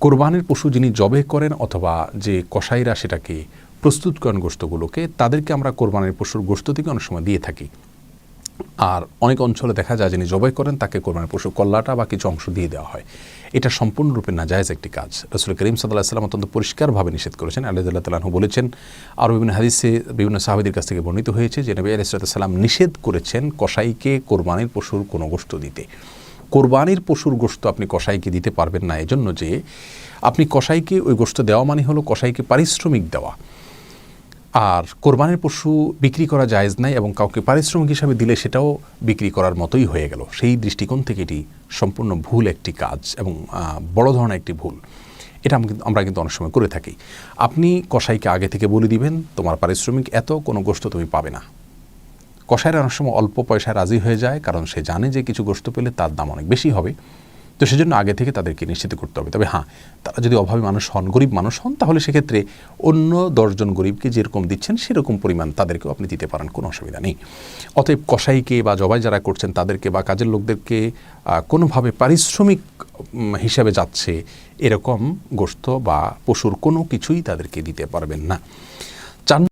কোরবানির পশু যিনি জবে করেন অথবা যে কসাইরা সেটাকে প্রস্তুত করেন গোস্তগুলোকে তাদেরকে আমরা কোরবানির পশুর গোস্ত থেকে অনেক সময় দিয়ে থাকি। আর অনেক অঞ্চলে দেখা যায় যিনি জবাই করেন, তাকে কোরবানির পশু কল্লাটা বা কিছু অংশ দিয়ে দেওয়া হয়। এটা সম্পূর্ণরূপে নাজায়জ একটি কাজ। রসুল করিম সাল্লাহ সাল্লাম অত্যন্ত পরিষ্কারভাবে নিষেধ করেছেন। আল্লাহ তালাহু বলেছেন আর বিভিন্ন হাদিসে বিভিন্ন সাহাবিদের কাছ থেকে বর্ণিত হয়েছে যে নবী আলাইসাল্লাম নিষেধ করেছেন কসাইকে কোরবানির পশুর কোনো গোস্ত দিতে। কোরবানির পশুর গোস্ত আপনি কসাইকে দিতে পারবেন না। এজন্য যে আপনি কসাইকে ওই গোস্ত দেওয়া মানে হলো কসাইকে পারিশ্রমিক দেওয়া। আর কোরবানির পশু বিক্রি করা জায়েজ নাই এবং কাউকে পারিশ্রমিক হিসাবে দিলে সেটাও বিক্রি করার মতোই হয়ে গেল। সেই দৃষ্টিকোণ থেকে এটি সম্পূর্ণ ভুল একটি কাজ এবং বড় ধরনের একটি ভুল। এটা আমরা কিন্তু অনেক সময় করে থাকি। আপনি কসাইকে আগে থেকে বলে দিবেন, তোমার পারিশ্রমিক এত, কোনো গোস্ত তুমি পাবে না। কসাইরা অনেক সময় অল্প পয়সায় রাজি হয়ে যায়, কারণ সে জানে যে কিছু গোস্ত পেলে তার দাম অনেক বেশি হবে। তো সেজন্য আগে থেকে তাদেরকে নিশ্চিত করতে হবে। তবে হ্যাঁ তারা যদি অভাবী মানুষ হন, গরিব মানুষ হন, তাহলে সেক্ষেত্রে অন্য দশজন গরিবকে যেরকম দিচ্ছেন, সেরকম পরিমাণ তাদেরকেও আপনি দিতে পারেন, কোনো অসুবিধা নেই। অতএব কসাইকে বা জবাই যারা করছেন, তাদেরকে বা কাজের লোকদেরকে কোনোভাবে পারিশ্রমিক হিসাবে যাচ্ছে, এরকম গোস্ত বা পশুর কোনো কিছুই তাদেরকে দিতে পারবেন না। চার